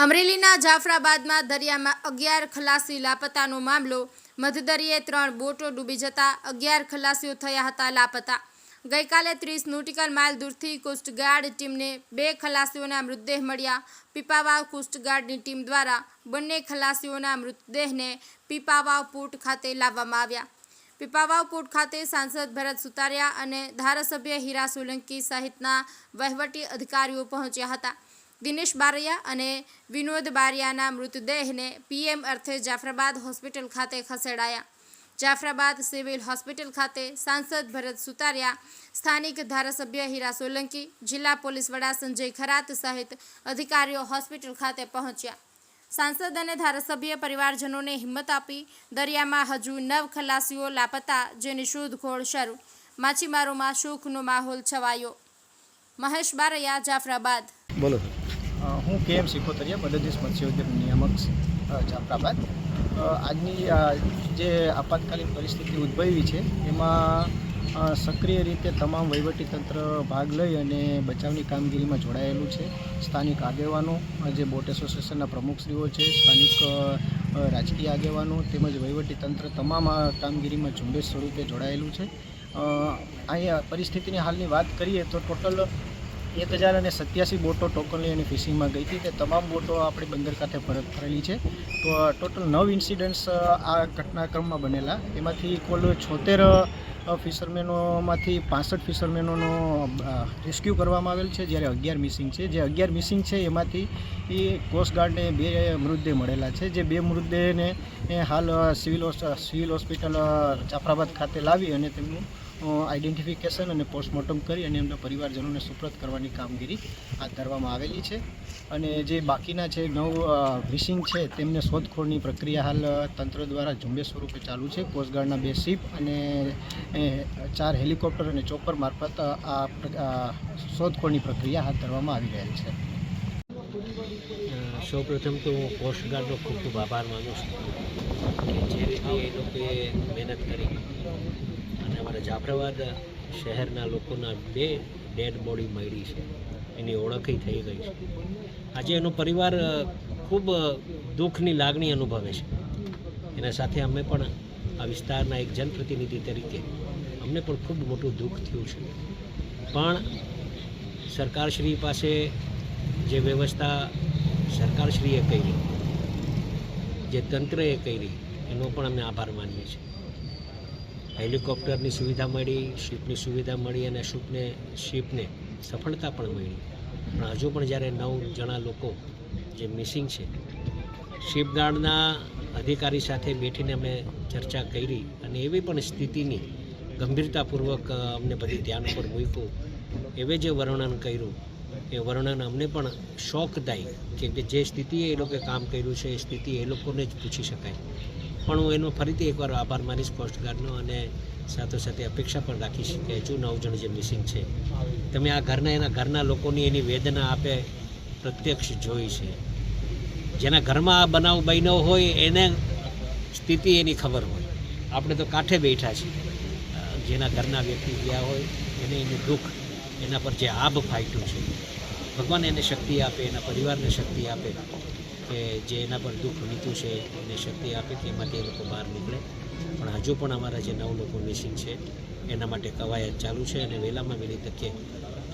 અમરેલીના જાફરાબાદમાં દરિયામાં અગિયાર ખલાસી લાપતાનો મામલો. મધદરિયે ત્રણ બોટો ડૂબી જતા અગિયાર ખલાસીઓ થયા હતા લાપતા. ગઈકાલે ત્રીસ નોટિકલ માઇલ દૂરથી કોસ્ટગાર્ડ ટીમને બે ખલાસીઓના મૃતદેહ મળ્યા. પીપાવાવ કોસ્ટગાર્ડની ટીમ દ્વારા બંને ખલાસીઓના મૃતદેહને પીપાવાવ પોર્ટ ખાતે લાવવામાં આવ્યા. પીપાવાવ પોર્ટ ખાતે સાંસદ ભરત સુતારિયા અને ધારાસભ્ય હીરા સોલંકી સહિતના વહીવટી અધિકારીઓ પહોંચ્યા હતા. દિનેશ બારિયા અને વિનોદ બારિયાના મૃતદેહને પીએમ અર્થે જાફરાબાદ હોસ્પિટલ ખાતે ખસેડાયા. જાફરાબાદ સિવિલ હોસ્પિટલ ખાતે સાંસદ ભરત સુતારિયા, સ્થાનિક ધારાસભ્ય હીરા સોલંકી, જિલ્લા પોલીસ વડા સંજય ખરાત સહિત અધિકારીઓ હોસ્પિટલ ખાતે પહોંચ્યા. સાંસદ અને ધારાસભ્ય પરિવારજનોને હિંમત આપી દરિયામાં હજુ નવ ખલાસીઓ લાપતા જેની શોધખોળ શરૂ. માછીમારોમાં શોકનો માહોલ છવાયો. મહેશ બારૈયા, જાફરાબાદ. બોલો હું કે એમ સિકોતરિયા મદદનીશ મત્સ્યોદ્યોગ નિયામક જાફરાબાદ. આજની જે આપાતકાલીન પરિસ્થિતિ ઉદ્ભવી છે, એમાં સક્રિય રીતે તમામ વહીવટીતંત્ર ભાગ લઈ અને બચાવની કામગીરીમાં જોડાયેલું છે. સ્થાનિક આગેવાનો જે બોટ એસોસિએશનના પ્રમુખશ્રીઓ છે, સ્થાનિક રાજકીય આગેવાનો તેમજ વહીવટીતંત્ર તમામ આ કામગીરીમાં ઝુંબેશ સ્વરૂપે જોડાયેલું છે. અહીંયા પરિસ્થિતિની હાલની વાત કરીએ તો ટોટલ એક હજાર અને સત્યાસી બોટો ટોકનલી અને ફિશિંગમાં ગઈ હતી તે તમામ બોટો આપણી બંદર ખાતે પરત ફરેલી છે. તો ટોટલ નવ ઇન્સિડન્ટ્સ આ ઘટનાક્રમમાં બનેલા. એમાંથી કુલ છોતેર ફિશરમેનોમાંથી પાસઠ ફિશરમેનોનો રેસ્ક્યુ કરવામાં આવેલ છે, જ્યારે અગિયાર મિસિંગ છે. જે અગિયાર મિસિંગ છે, એમાંથી એ કોસ્ટગાર્ડને બે મૃતદેહ મળેલા છે. જે બે મૃતદેહને હાલ સિવિલ સિવિલ હોસ્પિટલ જાફરાબાદ ખાતે લાવી અને તેમનું આઈડેન્ટિફિકેશન અને પોસ્ટમોર્ટમ કરી અને એમના પરિવારજનોને સુપ્રત કરવાની કામગીરી હાથ ધરવામાં આવેલી છે. અને જે બાકીના છે નવ મિસિંગ છે તેમને શોધખોળની પ્રક્રિયા હાલ તંત્ર દ્વારા ઝુંબેશ સ્વરૂપે ચાલુ છે. કોસ્ટગાર્ડના બે શિપ અને ચાર હેલિકોપ્ટર અને ચોપર મારફત આ શોધખોળની પ્રક્રિયા હાથ ધરવામાં આવી રહેલ છે. સૌ પ્રથમ તો હું કોસ્ટગાર્ડનો ખૂબ ખૂબ આભાર માનું છું. જે રીતે એ લોકોએ મહેનત કરી. અને અમારા જાફરાબાદ શહેરના લોકોના બે ડેડ બોડી મળી છે. એની ઓળખી થઈ ગઈ છે. આજે એનો પરિવાર ખૂબ દુઃખની લાગણી અનુભવે છે. એના સાથે અમે પણ આ વિસ્તારના એક જનપ્રતિનિધિ તરીકે અમને પણ ખૂબ મોટું દુઃખ થયું છે. પણ સરકારશ્રી પાસે જે વ્યવસ્થા સરકારશ્રીએ કરી, જે તંત્રએ કરી એનો પણ અમે આભાર માનીએ છીએ. હેલિકોપ્ટરની સુવિધા મળી, શિપની સુવિધા મળી અને શિપને શિપને સફળતા પણ મળી. પણ હજુ પણ જ્યારે નવ જણા લોકો જે મિસિંગ છે શિપગાર્ડના અધિકારી સાથે બેઠીને અમે ચર્ચા કરી અને એવી પણ સ્થિતિની ગંભીરતાપૂર્વક અમને બધી ધ્યાન ઉપર મૂક્યું. એવે જે વર્ણન કર્યું, એ વર્ણન અમને પણ શોખદાયી કેમ કે જે સ્થિતિએ એ લોકોએ કામ કર્યું છે, એ સ્થિતિ એ લોકોને જ પૂછી શકાય. પણ હું એનો ફરીથી એકવાર આભાર માનીશ કોસ્ટગાર્ડનો અને સાથોસાથે અપેક્ષા પણ રાખીશ કે હજુ નવ જણ જે મિસિંગ છે. તમે આ ઘરના, એના ઘરના લોકોની એની વેદના આપે પ્રત્યક્ષ જોઈ છે. જેના ઘરમાં આ બનાવ બન્યો હોય, એને સ્થિતિ એની ખબર હોય. આપણે તો કાંઠે બેઠા છીએ. જેના ઘરના વ્યક્તિ ગયા હોય, એને એનું દુઃખ એના પર જે આભ ફાટ્યું છે. ભગવાન એને શક્તિ આપે, એના પરિવારને શક્તિ આપે. કે જે એના પર દુઃખ વીત્યું છે, એને શક્તિ આપે કે એમાંથી એ લોકો બહાર નીકળે. પણ હજુ પણ અમારા જે નવ લોકો મિસિંગ છે, એના માટે કવાયત ચાલુ છે અને વહેલામાં વહેલી તકે